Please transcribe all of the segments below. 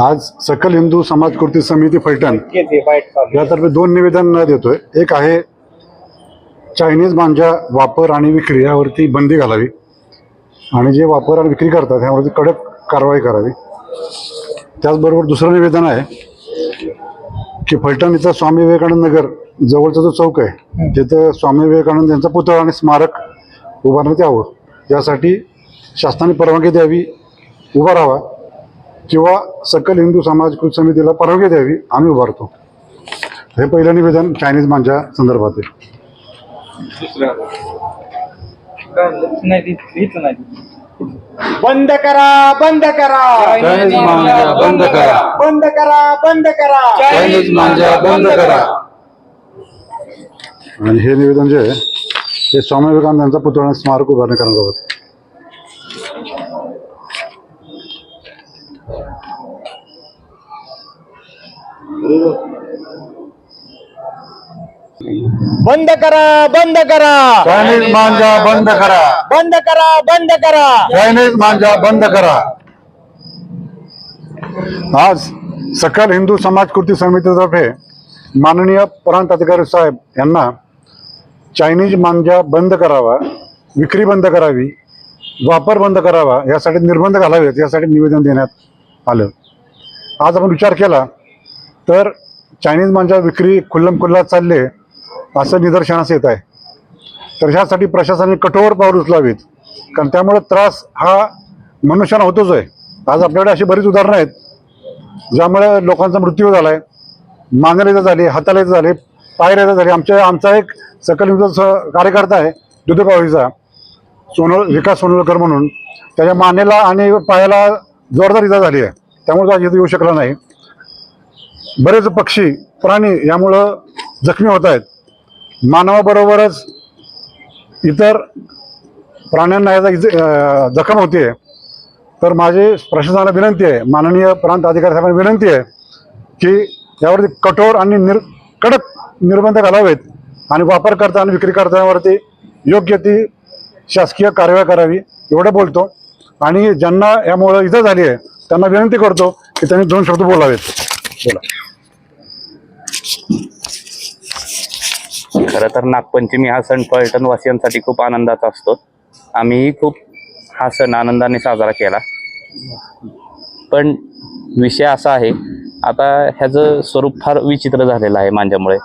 आज सकल हिंदू समाज कृती समिती फलटण यातर्फे दोन निवेदन देतोय. एक आहे चायनीज मांजा वापर आणि विक्री यावरती बंदी घालावी. आणि जे वापर आणि विक्री करतात ह्यावरती कडक कारवाई करावी. त्याचबरोबर दुसरं निवेदन आहे की फलटण इथं स्वामी विवेकानंद नगर जवळचा जो चौक आहे तिथं स्वामी विवेकानंद यांचा पुतळा आणि स्मारक उभारण्यात यावं. यासाठी शासनाने परवानगी द्यावी उभा राहावा. किंवा सकल हिंदू समाज कृती समितीला परवानगी द्यावी आम्ही उभारतो हे पहिलं निवेदन चायनीज मांजा संदर्भात आहे. बंद करा बंद करा. चायनीज मांजा बंद करा. बंद करा बंद करा. चायनीज मांजा बंद करा. आणि हे निवेदन जे आहे हे स्वामी विवेकानंद यांचा पुतळा स्मारक उभारण्याकरणाबाबत. बंद करा बंद करा. चायनीज मांजा बंद करा. बंद करा बंद करा. चायनीज मांजा बंद करा. आज सकल हिंदू समाज कृती समितीतर्फे माननीय प्रांत अधिकारी साहेब यांना चायनीज मांजा बंद करावा विक्री बंद करावी वापर बंद करावा यासाठी निर्बंध घालावेत यासाठी निवेदन देण्यात आलं. आज आपण विचार केला तर चायनीज मांजा विक्री खुल्लम खुल्ला चालले असं निदर्शनास येत आहे. तर ह्यासाठी प्रशासनाने कठोर पाऊल उचलावीत. कारण त्यामुळे त्रास हा मनुष्याला होतोच आहे. आज आपल्याकडे अशी बरीच उदाहरणं आहेत ज्यामुळे लोकांचा मृत्यू झाला आहे मानेला इथं झाली हाताला इथं झाले. पायऱ्या इथं आमच्या आमचा एक सकल हिंदू स- कार्यकर्ता आहे दुधगावीचा सोनळ विकास सोनळकर म्हणून. त्याच्या मानेला आणि पायाला जोरदार इजा झाली आहे. त्यामुळे तो आज इथं येऊ शकला नाही. बरेच पक्षी प्राणी यामुळं जखमी होत आहेत. मानवाबरोबरच इतर प्राण्यांना याचा इज जखम होते तर माझी प्रशासनाला विनंती आहे माननीय प्रांत अधिकारी साहेबांना विनंती आहे की यावरती कठोर आणि निर कडक निर्बंध घालावेत आणि वापर करता आणि विक्री करतावरती योग्य ती शासकीय कारवाई करावी एवढं बोलतो. आणि ज्यांना यामुळं इजा झाली आहे त्यांना विनंती करतो की त्यांनी दोन शब्द बोलावेत. बोला. खरं तर नागपंचमी हा सण पर्यटनवासियांसाठी खूप आनंदाचा असतो. आम्हीही खूप हा सण आनंदाने साजरा केला. पण विषय असा आहे आता ह्याचं स्वरूप फार विचित्र झालेलं आहे माझ्यामुळे.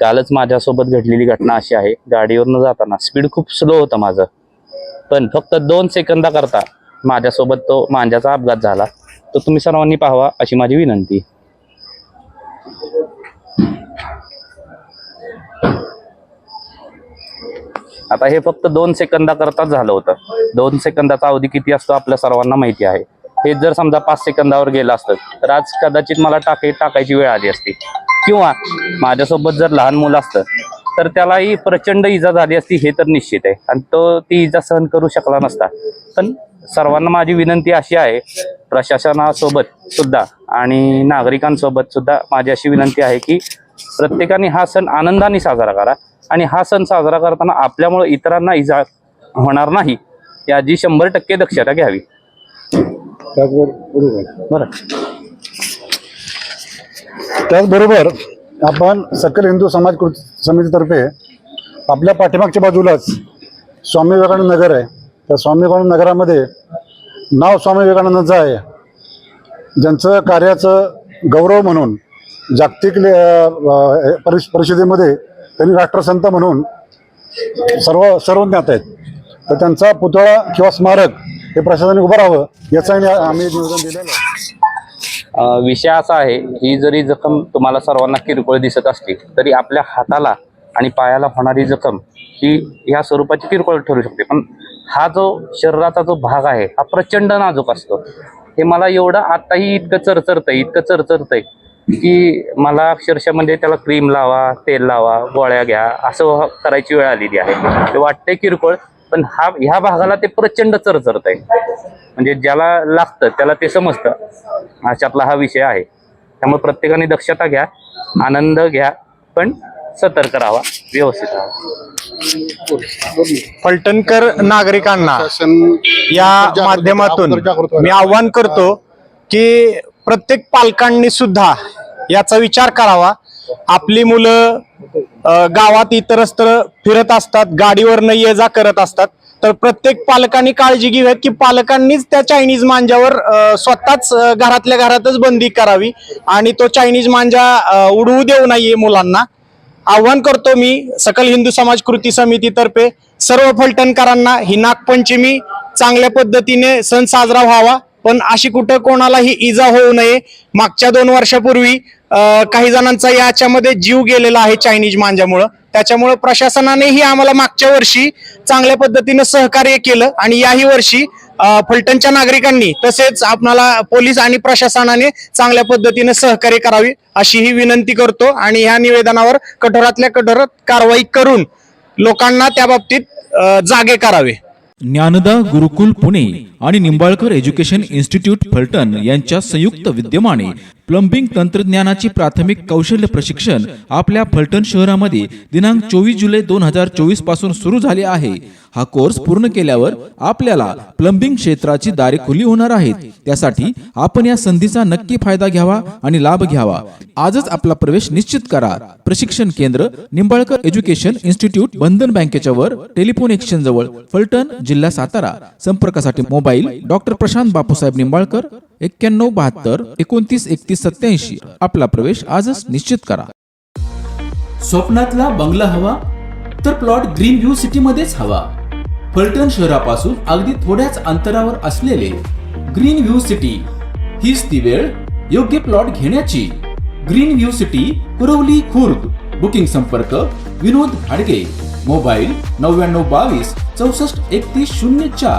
कालच माझ्यासोबत घडलेली घटना अशी आहे गाडीवरनं जाताना स्पीड खूप स्लो होतं माझं. पण फक्त दोन सेकंदाकरता माझ्यासोबत तो मांजाचा अपघात झाला. तो तुम्ही सर्वांनी पाहावा अशी माझी विनंती. आता हे फक्त दोन सेकंदाकरताच झालं होतं. दोन सेकंदाचा अवधी किती असतो आपल्या सर्वांना माहिती आहे. हे जर समजा पाच सेकंदावर गेलं असतं तर आज कदाचित मला टाके टाकायची वेळ आली असती. किंवा माझ्यासोबत जर लहान मुलं असतं तर त्यालाही प्रचंड इजा झाली असती हे तर निश्चित आहे. आणि तो ती इजा सहन करू शकला नसता. पण सर्वांना माझी विनंती अशी आहे प्रशासनासोबत सुद्धा आणि नागरिकांसोबत सुद्धा माझी अशी विनंती आहे की प्रत्येकाने हा सण आनंदाने साजरा करा आणि हा सण साजरा करताना आपल्यामुळे इतरांना इजा होणार नाही याची शंभर टक्के दक्षता घ्यावी. त्याचबरोबर बरं. त्याचबरोबर आपण सकल हिंदू समाज कृती समितीतर्फे आपल्या पाठीमागच्या बाजूलाच स्वामी विवेकानंद नगर आहे. त्या स्वामी विवेकानंद नगरामध्ये नाव स्वामी विवेकानंदांचं आहे. ज्यांचं कार्याचं गौरव म्हणून जागतिक ले- परिष परिषदेमध्ये त्यांनी राष्ट्रसंत म्हणून सर्व सर्व ज्ञात आहेत. तर त्यांचा पुतळा किंवा स्मारक हे प्रशासनाने उभं राहावं याचं आम्ही निवेदन दिलेलं आहे. विषय असा आहे ही जरी जखम तुम्हाला सर्वांना किरकोळ दिसत असली तरी आपल्या हाताला आणि पायाला होणारी जखम ही ह्या स्वरूपाची किरकोळ ठरू शकते. पण हा जो शरीराचा जो भाग आहे हा प्रचंड नाजूक असतो. हे मला एवढं आत्ताही इतकं चरचरतंय इतकं चरचरतंय की मला अक्षरशः म्हणजे त्याला क्रीम लावा तेल लावा गोळ्या घ्या असं करायची वेळ आलेली आहे. ते वाटतंय किरकोळ पण हा ह्या भागाला ते प्रचंड चरचरत आहे. म्हणजे ज्याला लागतं त्याला ते समजतं. अशातला हा विषय आहे. त्यामुळे प्रत्येकाने दक्षता घ्या आनंद घ्या पण सतर्क राहावा व्यवस्थित राहावा फलटणकर नागरिकांना या माध्यमातून मी आव्हान करतो की प्रत्येक पालकांनी सुद्धा याचा विचार करावा. आपली मुलं गावात इतरस्त्र फिरत असतात गाडीवर न ये जा करत असतात. तर प्रत्येक पालकांनी काळजी घ्यावी की पालकांनीच त्या चायनीज मांजावर स्वतःच घरातल्या घरातच बंदी करावी आणि तो चायनीज मांजा उडवू देऊ नये मुलांना. आव्हान करतो मी सकल हिंदू समाज कृती समितीतर्फे सर्व फलटणकरांना ही नागपंचमी चांगल्या पद्धतीने सण साजरा व्हावा. पण अशी कुठं कोणालाही इजा होऊ नये. मागच्या दोन वर्षापूर्वी काही जणांचा याच्यामध्ये जीव गेलेला आहे चायनीज मांजामुळं त्याच्यामुळं प्रशासनानेही आम्हाला मागच्या वर्षी चांगल्या पद्धतीनं सहकार्य केलं आणि याही वर्षी फलटणच्या नागरिकांनी तसेच आपणाला पोलीस आणि प्रशासनाने चांगल्या पद्धतीने सहकार्य करावी अशी ही विनंती करतो आणि ह्या निवेदनावर कठोरातल्या कठोर कारवाई करून लोकांना त्या बाबतीत जागे करावे. ज्ञानदा गुरुकुल पुणे आणि निंबाळकर एज्युकेशन इन्स्टिट्यूट फलटण यांच्या संयुक्त विद्यमाने प्लंबिंग तंत्रज्ञानाची प्राथमिक कौशल्य प्रशिक्षण आपल्या फलटण शहरामध्ये दिनांक चोवीस जुलै दोन हजार चोवीसपासून सुरू झाले आहे. हा कोर्स पूर्ण केल्यावर आपल्याला प्लंबिंग क्षेत्राची दारे खुली होणार आहेत. त्यासाठी आपण या संधीचा नक्की फायदा घ्यावा आणि लाभ घ्यावा. आजच आपला प्रवेश निश्चित करा. प्रशिक्षण केंद्र निंबाळकर एज्युकेशन इन्स्टिट्यूट बंधन बँकेच्या वर टेलिफोन एक्सचेंज जवळ फलटण जिल्हा सातारा. संपर्कासाठी मोबाईल डॉक्टर प्रशांत बापूसाहेब निंबाळकर एक्क्याण्णव बहात्तर एकोणतीस एकतीस सत्याऐंशी आपला प्रवेश आजच निश्चित करा. स्वप्नातला बंगला हवा तर प्लॉट ग्रीन व्ह्यू सिटी मध्येच हवा. फलटण शहरापासून अगदी थोड्याच अंतरावर असलेले ग्रीन व्ह्यू सिटी. हीच ती वेळ योग्य प्लॉट घेण्याची. Green view city Kurwali Khurd. Booking संपर्क विनोद हाडगे मोबाईल नव्याण्णव बावीस चौसष्ट एकतीस शून्य चार.